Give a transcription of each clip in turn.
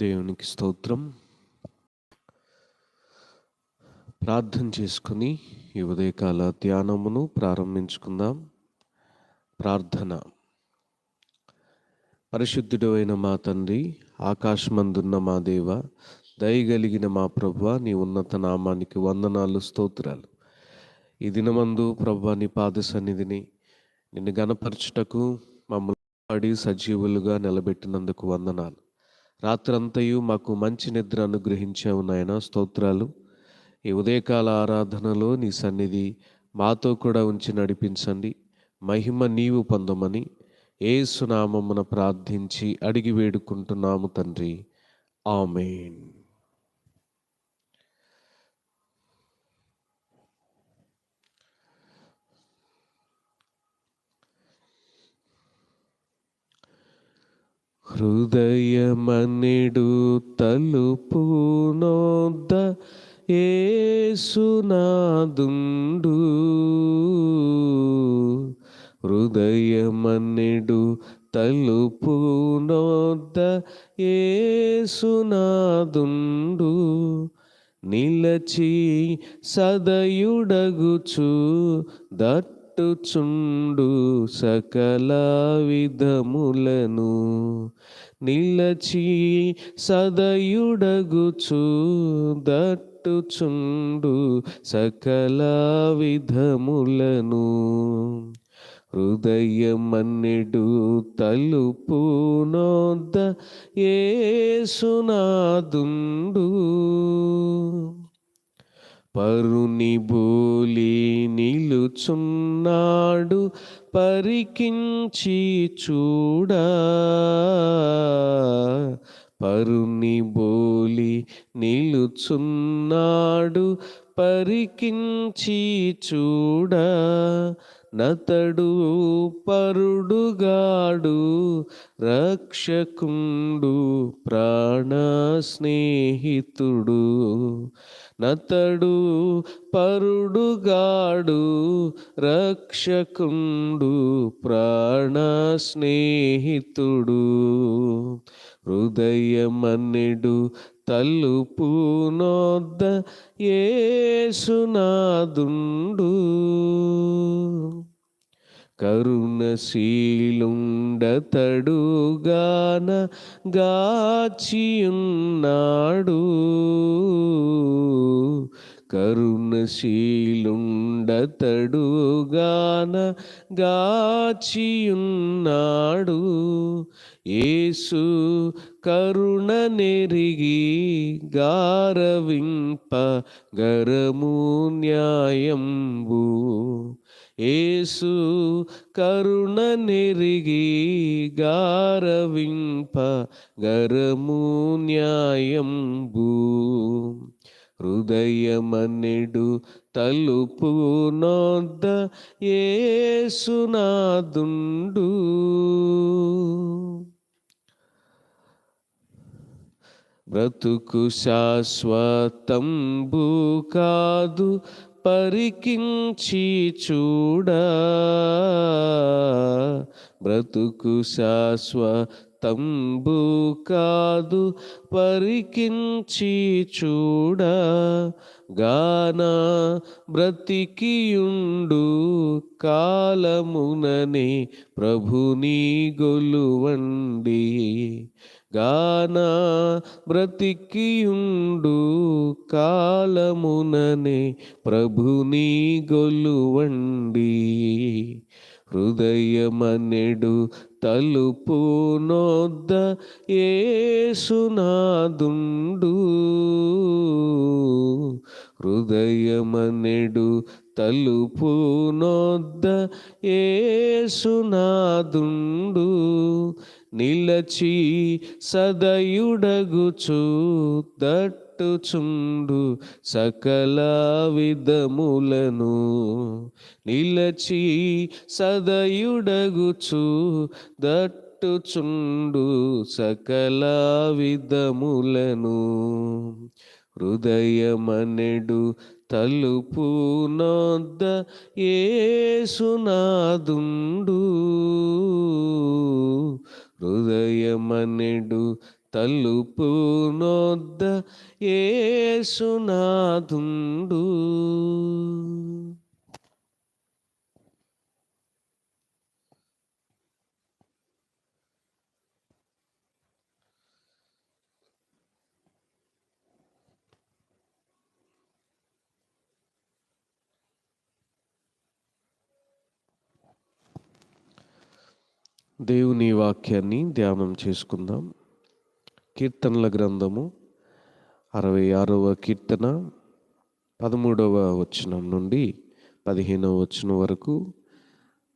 దేవునికి స్తోత్రం. ప్రార్థన చేసుకుని ఈ ఉదయకాల ధ్యానమును ప్రారంభించుకుందాం. ప్రార్థన. పరిశుద్ధుడు అయిన మా తండ్రి ఆకాశమందున్న మా దేవ దయగలిగిన మా ప్రభు నీ ఉన్నత నామానికి వందనాలు స్తోత్రాలు. ఈ దినమందు ప్రభు నీ పాద సన్నిధిని నిన్ను గనపరచుటకు మమ్మల్ని పాడి సజీవులుగా నిలబెట్టినందుకు వందనాలు. రాత్రంతయు మాకు మంచి నిద్ర అనుగ్రహించావు నాయన స్తోత్రాలు. ఈ ఉదయకాల ఆరాధనలో నీ సన్నిధి మాతో కూడా ఉంచి నడిపించండి. మహిమ నీవు పొందమని ఏసునామమున ప్రార్థించి అడిగి వేడుకుంటున్నాము తండ్రి. ఆమెన్. హృదయమనిడు తలుపు నోద్ద ఏసునాదుండు హృదయమనిడు తలుపు నోద్ద ఏసునాదుండు నిలచి సదయుడగుచు దట్ దట్టుచుండు సకల విధములను. నిలచి సదయుడగుచు దట్టుచుండు సకల విధములను. హృదయమన్నిడు తలుపు నోద్ద ఏసునాదుండు పరుని బోలి నిలుచున్నాడు పరికించి చూడ. పరుని బోలి నిలుచున్నాడు పరికించి చూడా. నతడు పరుడుగాడు రక్షకుండు ప్రాణ స్నేహితుడు నతడు పరుడుగాడు రక్షకుండు ప్రాణ స్నేహితుడు హృదయమన్నెడు తలుపు నోద్ద ఏసునాదుండు కరుణశీలుండతడుగాన గాచియున్నాడు. కరుణశీలుండతడుగాన గాచియున్నాడు. ఏసు కరుణ నెరిగి గారవింప గరము న్యాయంబు. ఏసు కరుణ నెరిగి గారవింప గరము న్యాయంబు. హృదయమనిడు తలుపు నోద్ద ఏసునాదుండు బ్రతుకు శాశ్వతంబు కాదు పరికించి చూడ బ్రతుకు శాశ్వతంబు కాదు పరికించి చూడ గానా బ్రతికియుండు కాలముననే ప్రభుని గొలువండి. గాన బ్రతికియుండు కాలముననే ప్రభుని గొలువండి. హృదయమనెడు తలుపు నొద్ద ఏసునాదుండు హృదయమనెడు తలుపు నొద్ద ఏసునాదుండు నిలచి సదయుడగుచు దట్టుచుండు సకల విధములను. నిలచి సదయుడగుచు దట్టుచుండు సకల విధములను. హృదయమనెడు తలుపు నొద్ద ఏసునాదుండు హృదయమనెడు తలుపు నొద్ద ఏసునాథుండు దేవుని వాక్యాన్ని ధ్యానం చేసుకుందాం. కీర్తనల గ్రంథము అరవై ఆరవ కీర్తన పదమూడవ వచనం నుండి పదిహేనవ వచనం వరకు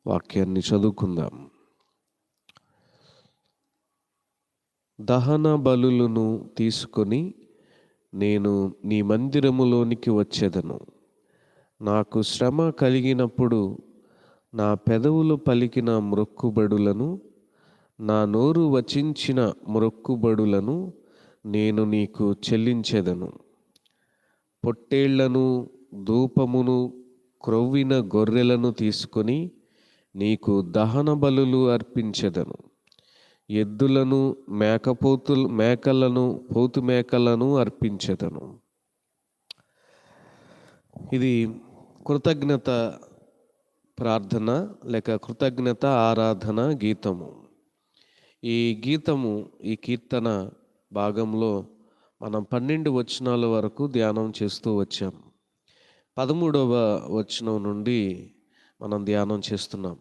వాక్యాన్ని చదువుకుందాం. దహన బలులను తీసుకొని నేను నీ మందిరములోనికి వచ్చేదను. నాకు శ్రమ కలిగినప్పుడు నా పెదవులు పలికిన మ్రొక్కుబడులను నా నోరు వచించిన మ్రొక్కుబడులను నేను నీకు చెల్లించెదను. పొట్టేళ్ళను ధూపమును క్రొవ్విన గొర్రెలను తీసుకొని నీకు దహన బలులు అర్పించెదను. ఎద్దులను మేకపోతులు మేకలను పోతు మేకలను అర్పించెదను. ఇది కృతజ్ఞత ప్రార్థన లేక కృతజ్ఞత ఆరాధన గీతము. ఈ గీతము ఈ కీర్తన భాగంలో మనం పన్నెండు వచనాల వరకు ధ్యానం చేస్తూ వచ్చాం. పదమూడవ వచనం నుండి మనం ధ్యానం చేస్తున్నాం.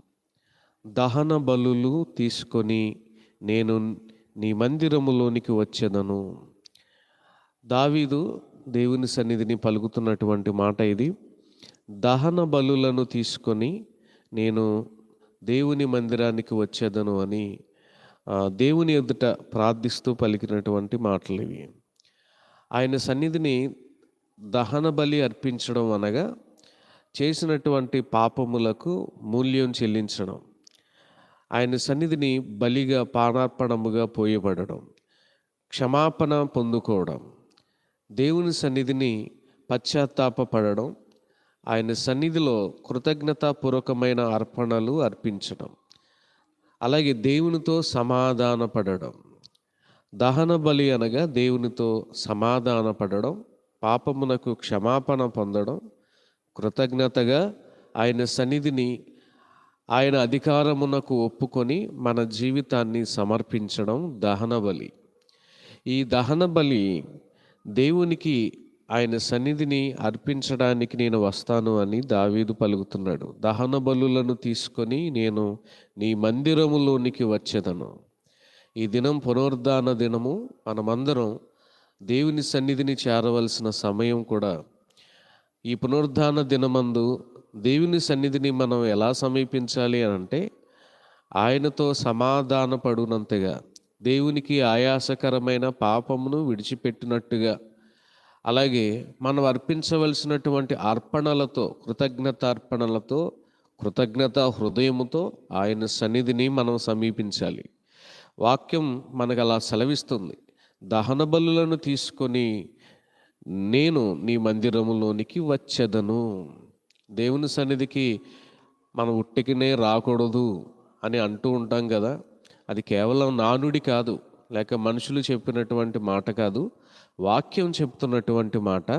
దహన బలులు తీసుకొని నేను నీ మందిరములోనికి వచ్చేదను. దావీదు దేవుని సన్నిధిని పలుకుతున్నటువంటి మాట ఇది. దహన బలులను తీసుకొని నేను దేవుని మందిరానికి వచ్చేదను అని దేవుని ఎదుట ప్రార్థిస్తూ పలికినటువంటి మాటలు ఇవి. ఆయన సన్నిధిని దహన బలి అర్పించడం అనగా చేసినటువంటి పాపములకు మూల్యం చెల్లించడం. ఆయన సన్నిధిని బలిగా పానార్పణముగా పోయబడడం క్షమాపణ పొందుకోవడం దేవుని సన్నిధిని పశ్చాత్తాపడడం ఆయన సన్నిధిలో కృతజ్ఞతాపూర్వకమైన అర్పణలు అర్పించడం. అలాగే దేవునితో సమాధానపడడం. దహన బలి అనగా దేవునితో సమాధానపడడం. పాపమునకు క్షమాపణ పొందడం. కృతజ్ఞతగా ఆయన సన్నిధిని ఆయన అధికారమునకు ఒప్పుకొని మన జీవితాన్ని సమర్పించడం దహన బలి. ఈ దహన బలి దేవునికి ఆయన సన్నిధిని అర్పించడానికి నేను వస్తాను అని దావీదు పలుకుతున్నాడు. దహన బలులను తీసుకొని నేను నీ మందిరములోనికి వచ్చేదను. ఈ దినం పునరుద్ధాన దినము. మనమందరం దేవుని సన్నిధిని చేరవలసిన సమయం కూడా ఈ పునరుద్ధాన దినమందు దేవుని సన్నిధిని మనం ఎలా సమీపించాలి అని అంటే ఆయనతో సమాధానపడునంతగా దేవునికి ఆయాసకరమైన పాపమును విడిచిపెట్టినట్టుగా అలాగే మనం అర్పించవలసినటువంటి అర్పణలతో కృతజ్ఞత అర్పణలతో కృతజ్ఞత హృదయముతో ఆయన సన్నిధిని మనం సమీపించాలి. వాక్యం మనకు అలా సెలవిస్తుంది. దహన బలులను తీసుకొని నేను నీ మందిరములోనికి వచ్చేదను. దేవుని సన్నిధికి మనం ఉట్టికినే రాకూడదు అని అంటూ ఉంటాం కదా. అది కేవలం నానుడి కాదు లేక మనుషులు చెప్పినటువంటి మాట కాదు. వాక్యం చెప్తున్నటువంటి మాట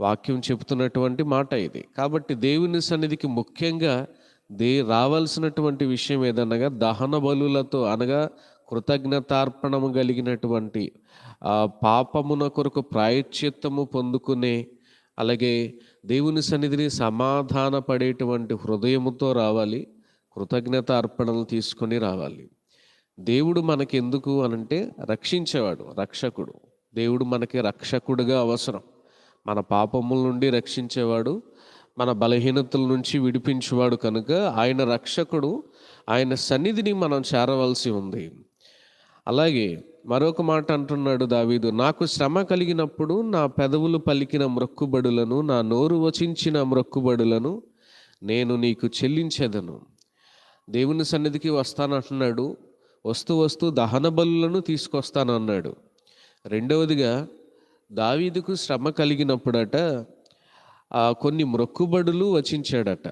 వాక్యం చెప్తున్నటువంటి మాట ఇది. కాబట్టి దేవుని సన్నిధికి ముఖ్యంగా దే రావాల్సినటువంటి విషయం ఏదనగా దహన బలులతో అనగా కృతజ్ఞతార్పణము కలిగినటువంటి పాపమున కొరకు ప్రాయశ్చిత్తము పొందుకునే అలాగే దేవుని సన్నిధిని సమాధానపడేటువంటి హృదయముతో రావాలి కృతజ్ఞత అర్పణలు తీసుకొని రావాలి. దేవుడు మనకెందుకు అనంటే రక్షించేవాడు రక్షకుడు. దేవుడు మనకి రక్షకుడుగా అవసరం. మన పాపముల నుండి రక్షించేవాడు మన బలహీనతల నుంచి విడిపించేవాడు కనుక ఆయన రక్షకుడు ఆయన సన్నిధిని మనం చేరవలసి ఉంది. అలాగే మరొక మాట అంటున్నాడు దావీదు నాకు శ్రమ కలిగినప్పుడు నా పెదవులు పలికిన మ్రొక్కుబడులను నా నోరు వచించిన మ్రొక్కుబడులను నేను నీకు చెల్లించేదను. దేవుని సన్నిధికి వస్తానంటున్నాడు వస్తూ వస్తూ దహన బలులను తీసుకొస్తానన్నాడు. రెండవదిగా దావీదుకు శ్రమ కలిగినప్పుడట కొన్ని మ్రొక్కుబడులు వచించాడట.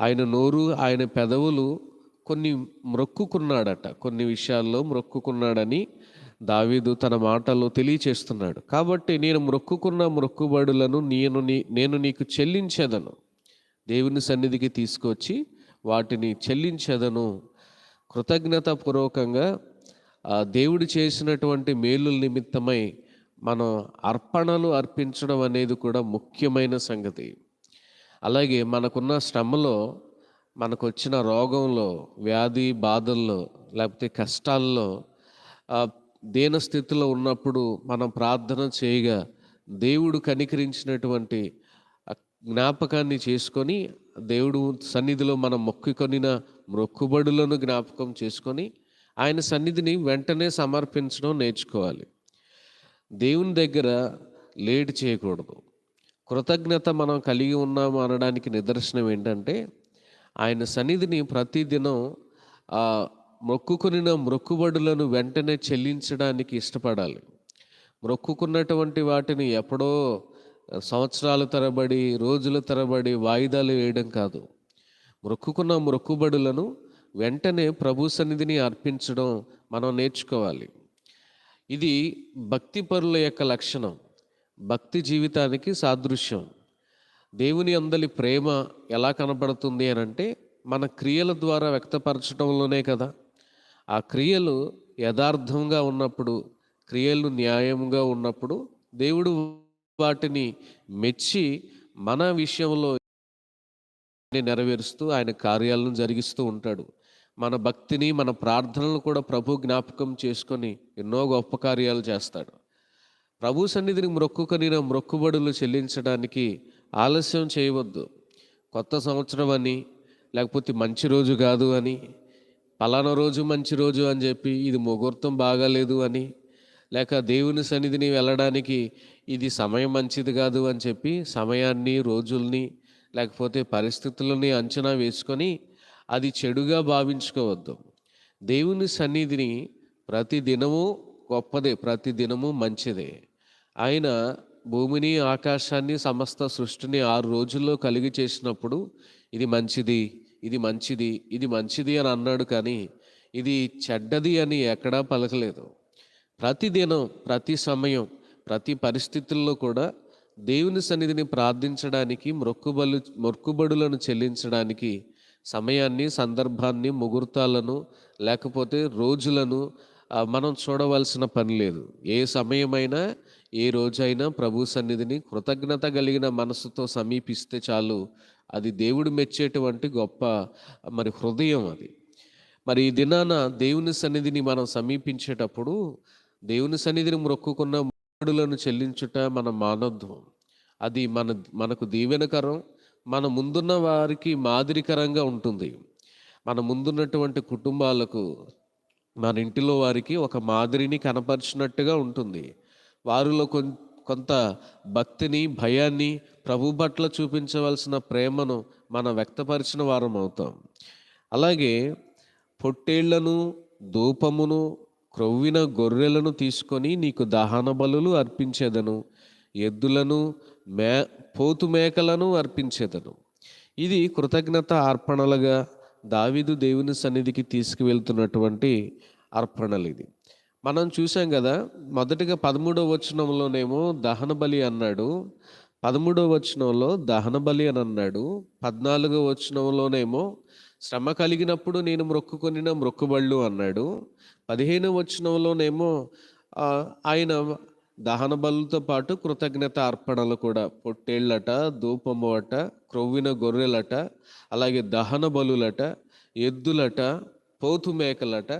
ఆయన నోరు ఆయన పెదవులు కొన్ని మ్రొక్కుకున్నాడట కొన్ని విషయాల్లో మ్రొక్కుకున్నాడని దావీదు తన మాటలో తెలియచేస్తున్నాడు. కాబట్టి నేను మ్రొక్కుకున్న మ్రొక్కుబడులను నేను నీ నేను నీకు చెల్లించేదను. దేవుని సన్నిధికి తీసుకొచ్చి వాటిని చెల్లించేదను. కృతజ్ఞతాపూర్వకంగా దేవుడు చేసినటువంటి మేలుల నిమిత్తమై మనం అర్పణలు అర్పించడం అనేది కూడా ముఖ్యమైన సంగతి. అలాగే మనకున్న శ్రమలో మనకు వచ్చిన రోగంలో వ్యాధి బాధల్లో లేకపోతే కష్టాల్లో దేన స్థితిలో ఉన్నప్పుడు మనం ప్రార్థన చేయగా దేవుడు కనికరించినటువంటి జ్ఞాపకాన్ని చేసుకొని దేవుడు సన్నిధిలో మనం మొక్కుకొనిన మొక్కుబడులను జ్ఞాపకం చేసుకొని ఆయన సన్నిధిని వెంటనే సమర్పించడం నేర్చుకోవాలి. దేవుని దగ్గర లేట్ చేయకూడదు. కృతజ్ఞత మనం కలిగి ఉన్నాము అనడానికి నిదర్శనం ఏంటంటే ఆయన సన్నిధిని ప్రతిదినం మొక్కుకునిన మొక్కుబడులను వెంటనే చెల్లించడానికి ఇష్టపడాలి. మొక్కుకున్నటువంటి వాటిని ఎప్పుడో సంవత్సరాల తరబడి రోజుల తరబడి వాయిదాలు వేయడం కాదు. మొక్కుకున్న మొక్కుబడులను వెంటనే ప్రభు సన్నిధిని అర్పించడం మనం నేర్చుకోవాలి. ఇది భక్తి పరుల యొక్క లక్షణం. భక్తి జీవితానికి సాదృశ్యం. దేవుని అందలి ప్రేమ ఎలా కనపడుతుంది అని అంటే మన క్రియల ద్వారా వ్యక్తపరచడంలోనే కదా. ఆ క్రియలు యథార్థంగా ఉన్నప్పుడు క్రియలు న్యాయంగా ఉన్నప్పుడు దేవుడు వాటిని మెచ్చి మన విషయంలో నెరవేరుస్తూ ఆయన కార్యాలను జరిగిస్తూ ఉంటాడు. మన భక్తిని మన ప్రార్థనలు కూడా ప్రభు జ్ఞాపకం చేసుకొని ఎన్నో గొప్ప కార్యాలు చేస్తాడు. ప్రభు సన్నిధిని మొక్కుకొని మొక్కుబడులు చెల్లించడానికి ఆలస్యం చేయవద్దు. కొత్త సంవత్సరం అని లేకపోతే మంచి రోజు కాదు అని పలానా రోజు మంచి రోజు అని చెప్పి ఇది ముహూర్తం బాగాలేదు అని లేక దేవుని సన్నిధిని వెళ్ళడానికి ఇది సమయం మంచిది కాదు అని చెప్పి సమయాన్ని రోజుల్ని లేకపోతే పరిస్థితులని అంచనా వేసుకొని అది చెడుగా భావించుకోవద్దు. దేవుని సన్నిధిని ప్రతి దినము గొప్పదే ప్రతి దినము మంచిదే. ఆయన భూమిని ఆకాశాన్ని సమస్త సృష్టిని ఆరు రోజుల్లో కలిగి చేసినప్పుడు ఇది మంచిది ఇది మంచిది ఇది మంచిది అని అన్నాడు కానీ ఇది చెడ్డది అని ఎక్కడా పలకలేదు. ప్రతిదినం ప్రతి సమయం ప్రతి పరిస్థితుల్లో కూడా దేవుని సన్నిధిని ప్రార్థించడానికి మొక్కుబలు మొక్కుబడులను చెల్లించడానికి సమయాన్ని సందర్భాన్ని ముహూర్తాలను లేకపోతే రోజులను మనం చూడవలసిన పని లేదు. ఏ సమయమైనా ఏ రోజైనా ప్రభు సన్నిధిని కృతజ్ఞత కలిగిన మనసుతో సమీపిస్తే చాలు. అది దేవుడు మెచ్చేటువంటి గొప్ప మరి హృదయం అది. మరి ఈ దినాన దేవుని సన్నిధిని మనం సమీపించేటప్పుడు దేవుని సన్నిధిని మొక్కుకున్న మొక్కుడులను చెల్లించుట మన మానవత్వం. అది మన మనకు దీవెనకరం. మన ముందున్న వారికి మాదిరికరంగా ఉంటుంది. మన ముందున్నటువంటి కుటుంబాలకు మన ఇంటిలో వారికి ఒక మాదిరిని కనపరిచినట్టుగా ఉంటుంది. వారిలో కొం కొంత భక్తిని భయాన్ని ప్రభు పట్ల చూపించవలసిన ప్రేమను మనం వ్యక్తపరిచిన వారం అవుతాం. అలాగే పొట్టేళ్ళను ధూపమును క్రొవ్విన గొర్రెలను తీసుకొని నీకు దహన బలులు అర్పించేదను. ఎద్దులను మే పోతు మేకలను అర్పించేదను. ఇది కృతజ్ఞత అర్పణలుగా దావిదు దేవుని సన్నిధికి తీసుకువెళ్తున్నటువంటి అర్పణలు ఇది మనం చూసాం కదా మొదటిగా పదమూడవ వచనంలోనేమో దహన బలి అన్నాడు పదమూడవ వచనంలో దహన బలి అని అన్నాడు పద్నాలుగో వచనంలోనేమో శ్రమ కలిగినప్పుడు నేను మొక్కుకొనిన మొక్కుబళ్ళు అన్నాడు పదిహేను వచనంలోనేమో ఆయన దహన బలులతో పాటు కృతజ్ఞత అర్పణలు కూడా. పొట్టేళ్ళట ధూపము అట క్రొవ్విన గొర్రెలట అలాగే దహన బలులట ఎద్దులట పోతు మేకలట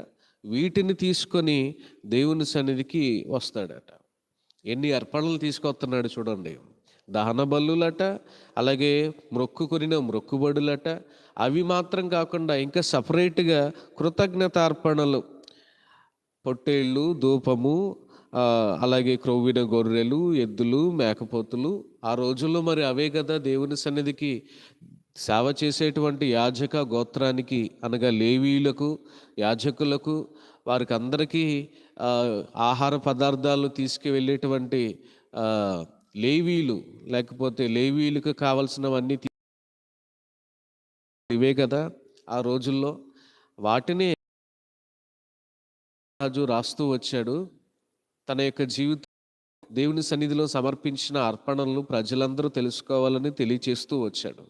వీటిని తీసుకొని దేవుని సన్నిధికి వస్తాడట. ఎన్ని అర్పణలు తీసుకొస్తున్నాడు చూడండి. దహన బల్లులట అలాగే మొక్కుకొనిన మొక్కుబడులట అవి మాత్రం కాకుండా ఇంకా సపరేట్గా కృతజ్ఞత అర్పణలు పొట్టేళ్ళు ధూపము అలాగే క్రొవ్విన గొర్రెలు ఎద్దులు మేకపోతులు. ఆ రోజుల్లో మరి అవే కదా దేవుని సన్నిధికి సేవ చేసేటువంటి యాజక గోత్రానికి అనగా లేవీయులకు యాజకులకు వారికి అందరికీ ఆహార పదార్థాలు తీసుకువెళ్ళేటువంటి లేవీలు లేకపోతే లేవీలకు కావలసినవన్నీ ఇవే కదా ఆ రోజుల్లో. వాటిని రాజు రాస్తూ వచ్చాడు. తన యొక్క జీవితం దేవుని సన్నిధిలో సమర్పించిన అర్పణలను ప్రజలందరూ తెలుసుకోవాలని తెలియచేస్తూ వచ్చాడు.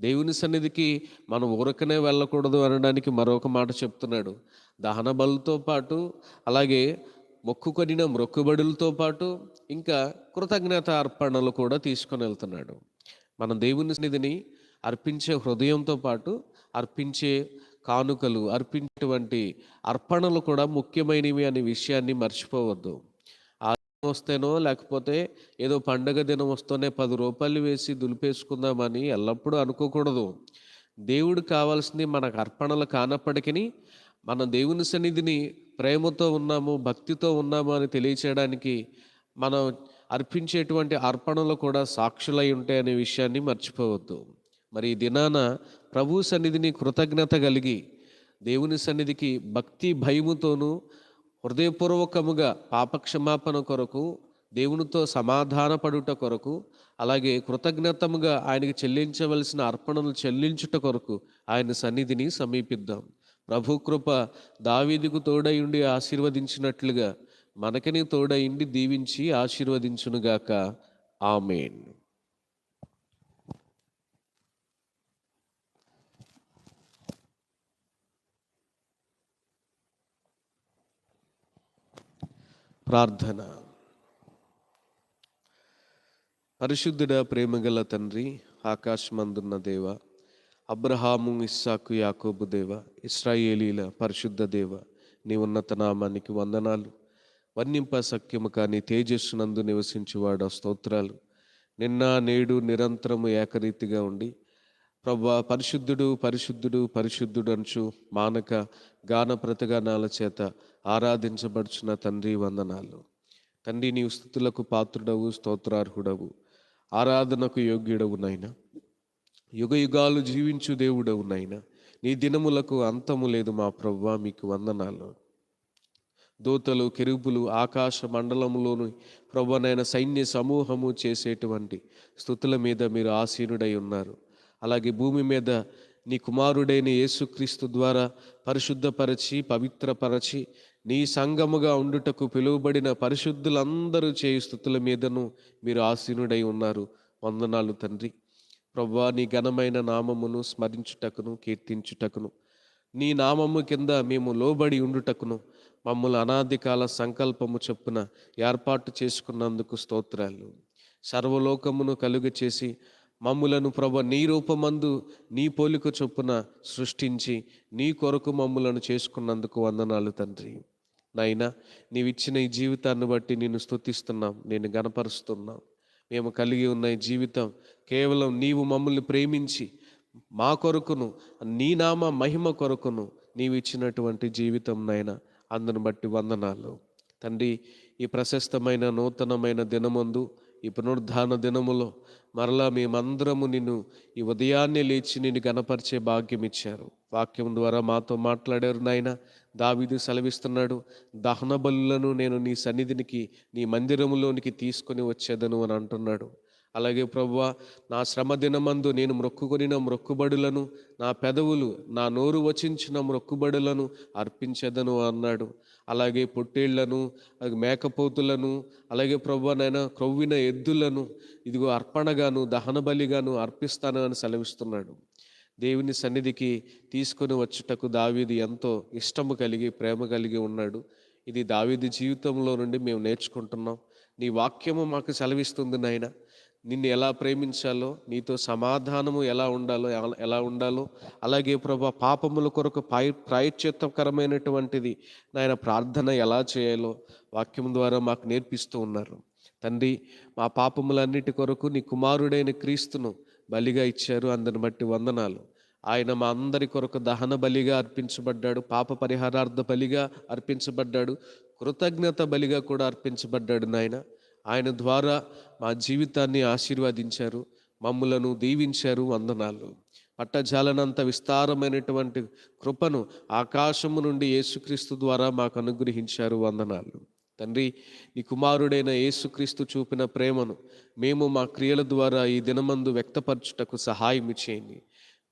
దేవుని సన్నిధికి మనం ఊరకనే వెళ్ళకూడదు అనడానికి మరొక మాట చెప్తున్నాడు. దహన బలుతో పాటు అలాగే మొక్కుకొనిన మొక్కుబడులతో పాటు ఇంకా కృతజ్ఞత అర్పణలు కూడా తీసుకొని వెళ్తున్నాడు. మనం దేవుని సన్నిధిని అర్పించే హృదయంతో పాటు అర్పించే కానుకలు అర్పించేటువంటి అర్పణలు కూడా ముఖ్యమైనవి అనే విషయాన్ని మర్చిపోవద్దు. వస్తేనో లేకపోతే ఏదో పండగ దినం వస్తేనే పది రూపాయలు వేసి దులిపేసుకుందామని ఎల్లప్పుడూ అనుకోకూడదు. దేవుడు కావాల్సింది మనకు అర్పణలు కానప్పటికీ మన దేవుని సన్నిధిని ప్రేమతో ఉన్నాము భక్తితో ఉన్నాము అని తెలియచేయడానికి మనం అర్పించేటువంటి అర్పణలు కూడా సాక్షులై ఉంటాయి అనే విషయాన్ని మర్చిపోవద్దు. మరి ఈ దినాన ప్రభు సన్నిధిని కృతజ్ఞత కలిగి దేవుని సన్నిధికి భక్తి భయముతోనూ హృదయపూర్వకముగా పాపక్షమాపణ కొరకు దేవునితో సమాధానపడుట కొరకు అలాగే కృతజ్ఞతముగా ఆయనకి చెల్లించవలసిన అర్పణలు చెల్లించుట కొరకు ఆయన సన్నిధిని సమీపిద్దాం. ప్రభు కృప దావీదుకు తోడయుండి ఆశీర్వదించినట్లుగా మనకని తోడయుండి దీవించి ఆశీర్వదించునుగాక. ఆమెన్. ప్రార్థన. పరిశుద్ధుడ ప్రేమగల తండ్రి ఆకాశమందున్న దేవ అబ్రహాము ఇస్సాకు యాకోబు దేవ ఇస్రాయేలీల పరిశుద్ధ దేవ నీ ఉన్నత నామానికి వందనాలు. వర్ణింప సఖ్యము కానీ తేజస్సునందు నివసించువాడు స్తోత్రాలు. నిన్న నేడు నిరంతరము ఏకరీతిగా ఉండి ప్రభా పరిశుద్ధుడు పరిశుద్ధుడు పరిశుద్ధుడు అంచు మానక గాన ప్రతిగానాల చేత ఆరాధించబడుచున్న తండ్రి వందనాలు. తండ్రి నీ స్థుతులకు పాత్రుడవు స్తోత్రార్హుడవు ఆరాధనకు యోగ్యుడవు నాయన. యుగ యుగాలు జీవించు దేవుడవు నాయన. నీ దినములకు అంతము లేదు మా ప్రవ్వా మీకు వందనాలు. దూతలు కెరుబులు ఆకాశ మండలంలోని ప్రభునైన సైన్య సమూహము చేసేటువంటి స్థుతుల మీద మీరు ఆసీనుడై ఉన్నారు. అలాగే భూమి మీద నీ కుమారుడైన యేసుక్రీస్తు ద్వారా పరిశుద్ధపరచి పవిత్రపరచి నీ సంగముగా ఉండుటకు పిలువబడిన పరిశుద్ధులందరూ చేయు స్థుతుల మీదను మీరు ఆసీనుడై ఉన్నారు. వందనాలు తండ్రి. ప్రవ్వా నీ ఘనమైన నామమును స్మరించుటకును కీర్తించుటకును నీ నామము కింద మేము లోబడి ఉండుటకును మమ్మల్ని అనాది కాల సంకల్పము చొప్పున ఏర్పాటు చేసుకున్నందుకు స్తోత్రాలు. సర్వలోకమును కలుగ చేసి మమ్ములను ప్రభ నీ రూపమందు నీ పోలిక చొప్పున సృష్టించి నీ కొరకు మమ్ములను చేసుకున్నందుకు వందనాలు తండ్రి. నాయనా నీవిచ్చిన ఈ జీవితాన్ని బట్టి నేను స్తుతిస్తున్నాం నేను గనపరుస్తున్నాం మేము కలిగి ఉన్న ఈ జీవితం కేవలం నీవు మమ్మల్ని ప్రేమించి మా కొరకును నీ నామ మహిమ కొరకును నీవు ఇచ్చినటువంటి జీవితం నాయన అందును బట్టి వందనాలు. తండ్రి ఈ ప్రశస్తమైన నూతనమైన దినమందు ఈ పునరుద్ధాన దినములో మరలా మేమందరము నిన్ను ఈ ఉదయాన్నే లేచి నిన్ను గనపరిచే భాగ్యం ఇచ్చారు. వాక్యం ద్వారా మాతో మాట్లాడారు నాయన. దావీదు సెలవిస్తున్నాడు దహన బలులను నేను నీ సన్నిధినికి నీ మందిరములోనికి తీసుకొని వచ్చేదను అని అంటున్నాడు. అలాగే ప్రభువ నా శ్రమ దినమందు నేను మొక్కుకొనిన మొక్కుబడులను నా పెదవులు నా నోరు వచించిన మొక్కుబడులను అర్పించదను అన్నాడు. అలాగే పొట్టేళ్ళను మేకపోతులను అలాగే ప్రభు నైనా క్రొవ్విన ఎద్దులను ఇదిగో అర్పణగాను దహన బలిగాను అర్పిస్తాను అని సెలవిస్తున్నాడు. దేవుని సన్నిధికి తీసుకొని వచ్చుటకు దావీది ఎంతో ఇష్టము కలిగి ప్రేమ కలిగి ఉన్నాడు. ఇది దావీది జీవితంలో నుండి మేము నేర్చుకుంటున్నాం. నీ వాక్యము మాకు సెలవిస్తుంది నాయన. నిన్ను ఎలా ప్రేమించాలో నీతో సమాధానము ఎలా ఉండాలో ఎలా- ఉండాలో అలాగే ప్రభా పాపముల కొరకు పాయ ప్రాయశ్చిత్తకరమైనటువంటిది నాయన ప్రార్థన ఎలా చేయాలో వాక్యం ద్వారా మాకు నేర్పిస్తూ ఉన్నారు. తండ్రి మా పాపములన్నిటి కొరకు నీ కుమారుడైన క్రీస్తును బలిగా ఇచ్చారు అందరిని బట్టి వందనాలు. ఆయన మా అందరి కొరకు దహన బలిగా అర్పించబడ్డాడు పాప పరిహారార్థ బలిగా అర్పించబడ్డాడు కృతజ్ఞత బలిగా కూడా అర్పించబడ్డాడు నాయన. ఆయన ద్వారా మా జీవితాన్ని ఆశీర్వదించారు మమ్ములను దీవించారు వందనాలు. పట్టజాలనంత విస్తారమైనటువంటి కృపను ఆకాశము నుండి యేసుక్రీస్తు ద్వారా మాకు అనుగ్రహించారు వందనాలు. తండ్రి నీ కుమారుడైన యేసుక్రీస్తు చూపిన ప్రేమను మేము మా క్రియల ద్వారా ఈ దినమందు వ్యక్తపరచుటకు సహాయం చేయండి.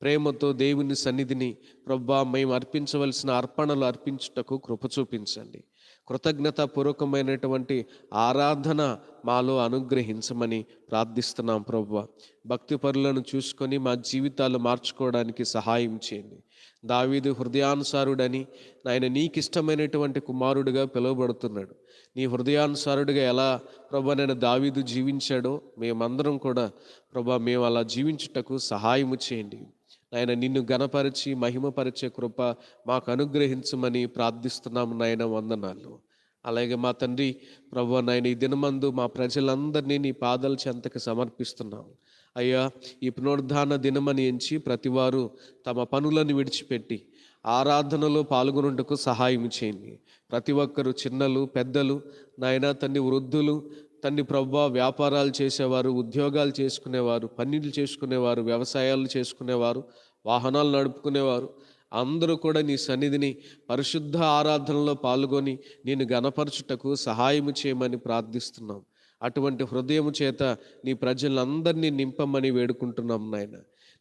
ప్రేమతో దేవుని సన్నిధిని ప్రభా మేము అర్పించవలసిన అర్పణలు అర్పించుటకు కృప చూపించండి. కృతజ్ఞత పూర్వకమైనటువంటి ఆరాధన మాలో అనుగ్రహించమని ప్రార్థిస్తున్నాం ప్రభు భక్తి పరులను చూసుకొని మా జీవితాలు మార్చుకోవడానికి సహాయం చేయండి. దావీదు హృదయానుసారుడని ఆయన నీకిష్టమైనటువంటి కుమారుడిగా పిలువబడుతున్నాడు. నీ హృదయానుసారుడిగా ఎలా ప్రభా నేను దావీదు జీవించాడో మేమందరం కూడా ప్రభా మేము అలా జీవించుటకు సహాయము చేయండి. నాయన నిన్ను గణపరిచి మహిమపరిచే కృప మాకు అనుగ్రహించమని ప్రార్థిస్తున్నాము నాయన వందనాలు. అలాగే మా తండ్రి ప్రభు నాయన ఈ దినమందు మా ప్రజలందరినీ నీ పాదాల చెంతకు సమర్పిస్తున్నాము. అయ్యా ఈ పునరుద్ధాన దినమని ఎంచి ప్రతివారు తమ పనులను విడిచిపెట్టి ఆరాధనలో పాల్గొనుటకు సహాయం చేయండి. ప్రతి ఒక్కరు చిన్నలు పెద్దలు నాయన తండ్రి వృద్ధులు తండ్రి ప్రభా వ్యాపారాలు చేసేవారు ఉద్యోగాలు చేసుకునేవారు పన్నీళ్ళు చేసుకునేవారు వ్యవసాయాలు చేసుకునేవారు వాహనాలు నడుపుకునేవారు. అందరూ కూడా నీ సన్నిధిని పరిశుద్ధ ఆరాధనలో పాల్గొని నేను గణపరచుటకు సహాయము చేయమని ప్రార్థిస్తున్నాం. అటువంటి హృదయము చేత నీ ప్రజలందరినీ నింపమని వేడుకుంటున్నాం నాయన.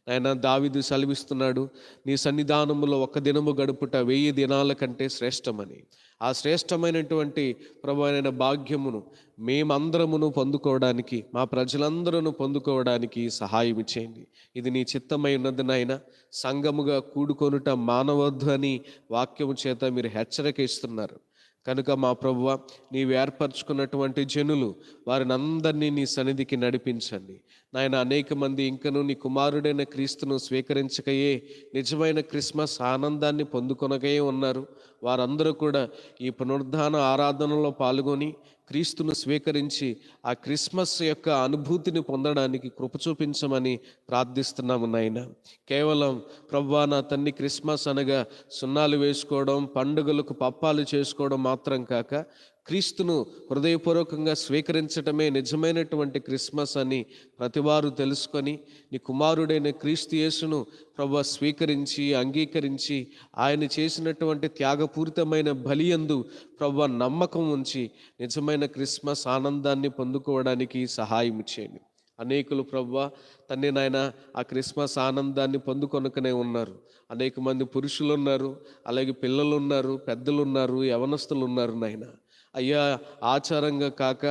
నాయన దావిదు సెలవిస్తున్నాడు నీ సన్నిధానములో ఒక దినము గడుపుట వెయ్యి దినాల కంటే శ్రేష్టమని. ఆ శ్రేష్టమైనటువంటి ప్రభువైన భాగ్యమును మేమందరమును పొందుకోవడానికి మా ప్రజలందరూ పొందుకోవడానికి సహాయం చేయండి. ఇది నీ చిత్తమై ఉన్నది నాయన. సంఘముగా కూడుకొనుట మానవద్దు అని వాక్యము చేత మీరు హెచ్చరిక ఇస్తున్నారు. కనుక మా ప్రభువ నీవు ఏర్పరచుకున్నటువంటి జనులు వారిని అందరినీ నీ సన్నిధికి నడిపించండి. నాయన అనేక మంది ఇంకను నీ కుమారుడైన క్రీస్తును స్వీకరించకయే నిజమైన క్రిస్మస్ ఆనందాన్ని పొందుకొనకయే ఉన్నారు. వారందరూ కూడా ఈ పునరుద్ధాన ఆరాధనలో పాల్గొని క్రీస్తును స్వీకరించి ఆ క్రిస్మస్ యొక్క అనుభూతిని పొందడానికి కృప చూపించమని ప్రార్థిస్తున్నాము నాయన. కేవలం ప్రవ్వా నా తన్ని క్రిస్మస్ అనగా సున్నాలు వేసుకోవడం పండుగలకు పప్పాలు చేసుకోవడం మాత్రం కాక క్రీస్తును హృదయపూర్వకంగా స్వీకరించటమే నిజమైనటువంటి క్రిస్మస్ అని ప్రతివారు తెలుసుకొని నీ కుమారుడైన క్రీస్తు యేసును ప్రభు స్వీకరించి అంగీకరించి ఆయన చేసినటువంటి త్యాగపూరితమైన బలియందు ప్రభు నమ్మకం ఉంచి నిజమైన క్రిస్మస్ ఆనందాన్ని పొందుకోవడానికి సహాయం చేయండి. అనేకులు ప్రవ్వ తన్ని నాయన ఆ క్రిస్మస్ ఆనందాన్ని పొందుకొనకనే ఉన్నారు. అనేక మంది పురుషులు ఉన్నారు అలాగే పిల్లలు ఉన్నారు పెద్దలు ఉన్నారు యవనస్తులు ఉన్నారు నాయన. అయ్యా ఆచారంగా కాక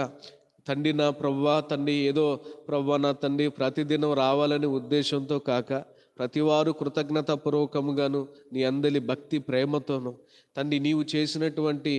తండ్రి నా ప్రవ్వా తండ్రి ఏదో ప్రవ్వా నా తండ్రి ప్రతిదినం రావాలనే ఉద్దేశంతో కాక ప్రతివారు కృతజ్ఞత పూర్వకముగాను నీ అందరి భక్తి ప్రేమతోను తండ్రి నీవు చేసినటువంటి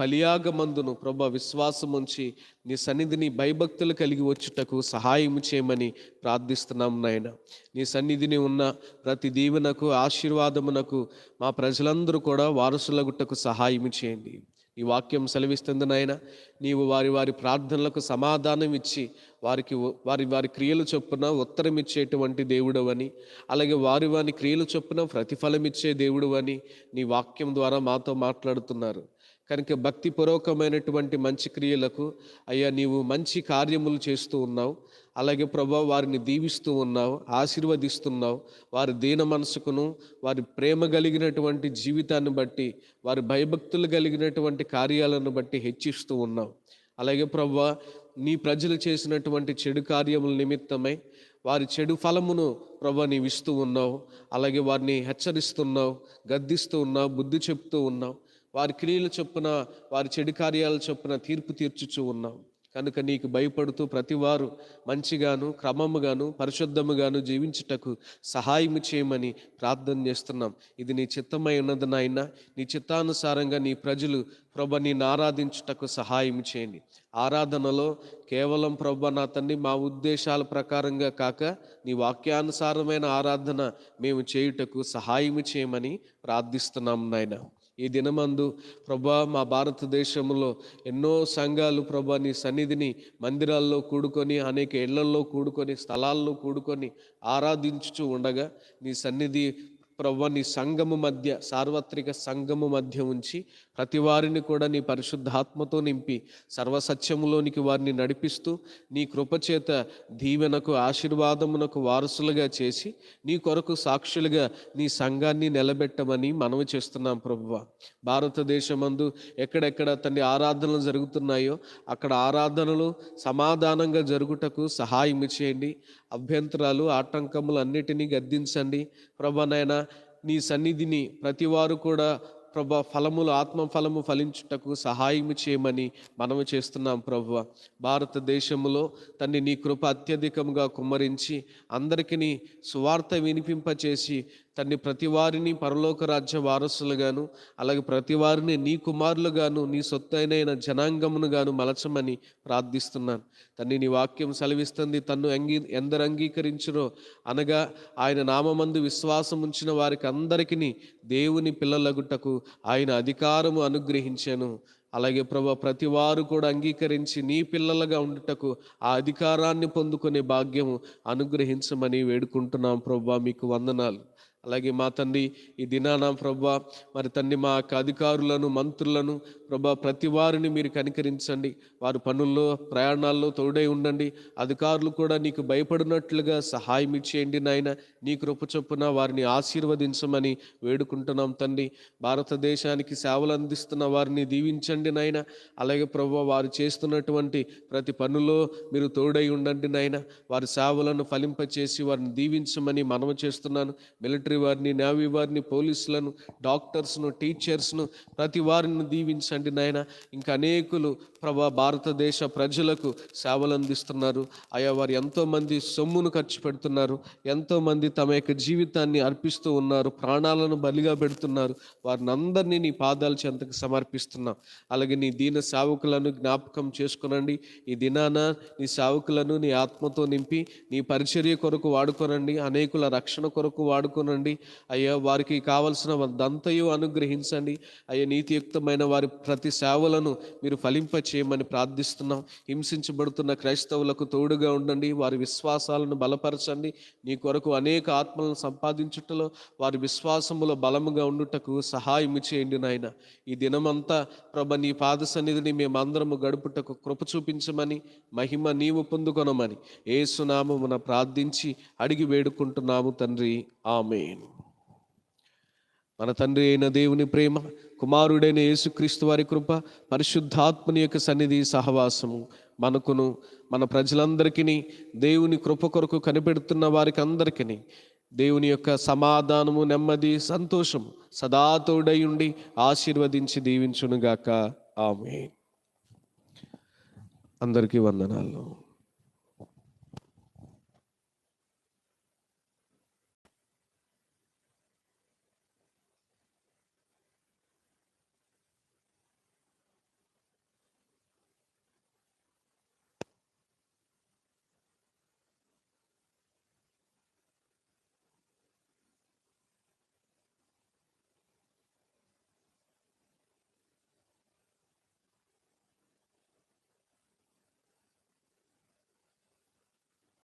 బలియాగమందును ప్రభా విశ్వాసం ఉంచి నీ సన్నిధిని భయభక్తులు కలిగి వచ్చుటకు సహాయం చేయమని ప్రార్థిస్తున్నాం నాయన. నీ సన్నిధిని ఉన్న ప్రతి దీవెనకు ఆశీర్వాదమునకు మా ప్రజలందరూ కూడా వారసులగుట్టకు సహాయం చేయండి. ఈ వాక్యం సెలవిస్తుంది నాయన. నీవు వారి వారి ప్రార్థనలకు సమాధానం ఇచ్చి వారికి వారి వారి క్రియలు చొప్పున ఉత్తరం ఇచ్చేటువంటి దేవుడు అని అలాగే వారి వారి క్రియలు చొప్పున ప్రతిఫలం ఇచ్చే దేవుడు అని నీ వాక్యం ద్వారా మాతో మాట్లాడుతున్నారు. కనుక భక్తిపూర్వకమైనటువంటి మంచి క్రియలకు అయ్యా నీవు మంచి కార్యములు చేస్తూ ఉన్నావు. అలాగే ప్రభా వారిని దీవిస్తూ ఉన్నావు ఆశీర్వదిస్తున్నావు. వారి దీన మనసుకును వారి ప్రేమ కలిగినటువంటి జీవితాన్ని బట్టి వారి భయభక్తులు కలిగినటువంటి కార్యాలను బట్టి హెచ్చిస్తూ ఉన్నావు. అలాగే ప్రభా నీ ప్రజలు చేసినటువంటి చెడు కార్యముల నిమిత్తమై వారి చెడు ఫలమును ప్రభా నీవు ఇస్తూ ఉన్నావు. అలాగే వారిని హెచ్చరిస్తున్నావు గద్దిస్తూ ఉన్నావు బుద్ధి చెప్తూ ఉన్నావు. వారి క్రియలు చొప్పున వారి చెడు కార్యాల చొప్పున తీర్పు తీర్చుచూ ఉన్నాం కనుక నీకు భయపడుతూ ప్రతివారు మంచిగాను క్రమముగాను పరిశుద్ధముగాను జీవించుటకు సహాయం చేయమని ప్రార్థన చేస్తున్నాం. ఇది నీ చిత్తమై ఉన్నది నాయన. నీ చిత్తానుసారంగా నీ ప్రజలు ప్రభ నేను ఆరాధించుటకు సహాయం చేయండి. ఆరాధనలో కేవలం ప్రభ నా తండ్రి మా ఉద్దేశాల ప్రకారంగా కాక నీ వాక్యానుసారమైన ఆరాధన మేము చేయుటకు సహాయం చేయమని ప్రార్థిస్తున్నాం నాయన. ఈ దినమందు ప్రభా మా భారతదేశంలో ఎన్నో సంఘాలు ప్రభా నీ సన్నిధిని మందిరాల్లో కూడుకొని అనేక ఇళ్ళల్లో కూడుకొని స్థలాల్లో కూడుకొని ఆరాధించుచు ఉండగా నీ సన్నిధి ప్రవ్వ నీ సంఘము మధ్య సార్వత్రిక సంఘము మధ్య ఉంచి ప్రతి వారిని కూడా నీ పరిశుద్ధాత్మతో నింపి సర్వసత్యములోనికి వారిని నడిపిస్తూ నీ కృపచేత దీవెనకు ఆశీర్వాదమునకు వారసులుగా చేసి నీ కొరకు సాక్షులుగా నీ సంఘాన్ని నిలబెట్టమని మనవి చేస్తున్నాం ప్రభువ భారతదేశమందు ఎక్కడెక్కడ తండ్రి ఆరాధనలు జరుగుతున్నాయో అక్కడ ఆరాధనలు సమాధానంగా జరుగుటకు సహాయం చేయండి. అభ్యంతరాలు ఆటంకములు అన్నిటినీ గద్దించండి. ప్రభా నాయన నీ సన్నిధిని ప్రతివారు కూడా ప్రభా ఫలములు ఆత్మ ఫలము ఫలించుటకు సహాయం చేయమని మనము చేస్తున్నాం ప్రభు. భారతదేశంలో తండ్రి నీ కృప అత్యధికంగా కుమ్మరించి అందరికీ సువార్త వినిపింపచేసి తండ్రి ప్రతి వారిని పరలోక రాజ్య వారసులుగాను అలాగే ప్రతి వారిని నీ కుమారులుగాను నీ సొత్తైన జనాంగమునుగాను మలచమని ప్రార్థిస్తున్నాను. తండ్రి నీ వాక్యం సెలవిస్తుంది తన్ను అంగీ ఎందరు అంగీకరించరో అనగా ఆయన నామమందు విశ్వాసం ఉంచిన వారికి అందరికీ దేవుని పిల్లలగుటకు ఆయన అధికారము అనుగ్రహించాను. అలాగే ప్రభు ప్రతి వారు కూడా అంగీకరించి నీ పిల్లలుగా ఉండుటకు ఆ అధికారాన్ని పొందుకునే భాగ్యము అనుగ్రహించమని వేడుకుంటున్నాం. ప్రభా మీకు వందనాలు. అలాగే మా తండ్రి ఈ దినాన ప్రభా మరి తండ్రి మా యొక్క అధికారులను మంత్రులను ప్రభా ప్రతి వారిని మీరు కనికరించండి. వారి పనుల్లో ప్రయాణాల్లో తోడై ఉండండి. అధికారులు కూడా నీకు భయపడినట్లుగా సహాయం ఇచ్చేయండి నాయన. నీ కృప చొప్పున వారిని ఆశీర్వదించమని వేడుకుంటున్నాం తండ్రి. భారతదేశానికి సేవలు అందిస్తున్న వారిని దీవించండి నాయన. అలాగే ప్రభా వారు చేస్తున్నటువంటి ప్రతి పనులో మీరు తోడై ఉండండి నాయన. వారి సేవలను ఫలింపచేసి వారిని దీవించమని మనవి చేస్తున్నాను. మిలిటరీ వారిని నేవీ వారిని పోలీసులను డాక్టర్స్ను టీచర్స్ను ప్రతి వారిని దీవించండి నాయన. ఇంకా అనేకులు ప్రభా భారతదేశ ప్రజలకు సేవలు అందిస్తున్నారు అయా వారు ఎంతోమంది సొమ్మును ఖర్చు పెడుతున్నారు. ఎంతోమంది తమ యొక్క జీవితాన్ని అర్పిస్తూ ఉన్నారు. ప్రాణాలను బలిగా పెడుతున్నారు. వారిని అందరినీ నీ పాదాల చెంతకు సమర్పిస్తున్నాం. అలాగే నీ దీన సేవకులను జ్ఞాపకం చేసుకునండి. ఈ దినాన నీ సేవకులను నీ ఆత్మతో నింపి నీ పరిచర్య కొరకు వాడుకోనండి. అనేకుల రక్షణ కొరకు వాడుకోనండి. అయ్యా వారికి కావలసిన దంతయు అనుగ్రహించండి. అయ్యా నీతియుక్తమైన వారి ప్రతి సేవలను మీరు ఫలింప చేయమని ప్రార్థిస్తున్నాం. హింసించబడుతున్న క్రైస్తవులకు తోడుగా ఉండండి. వారి విశ్వాసాలను బలపరచండి. నీ కొరకు అనేక ఆత్మలను సంపాదించుటలో వారి విశ్వాసములో బలముగా ఉండుటకు సహాయం చేయండి నాయన. ఈ దినమంతా ప్రభ నీ పాద సన్నిధిని మేమందరము గడుపుటకు కృప చూపించమని మహిమ నీవు పొందుకొనమని ఏసునామమున ప్రార్థించి అడిగి వేడుకుంటున్నాము తండ్రి. ఆమె ఆమెను. మన తండ్రి అయిన దేవుని ప్రేమ కుమారుడైన యేసుక్రీస్తు వారి కృప పరిశుద్ధాత్మని యొక్క సన్నిధి సహవాసము మనకును మన ప్రజలందరికీ దేవుని కృప కొరకు కనిపెడుతున్న వారికి అందరికీ దేవుని యొక్క సమాధానము నెమ్మది సంతోషము సదాతోడై ఉండి ఆశీర్వదించి దీవించునుగాక. ఆమె అందరికీ వందనాలు.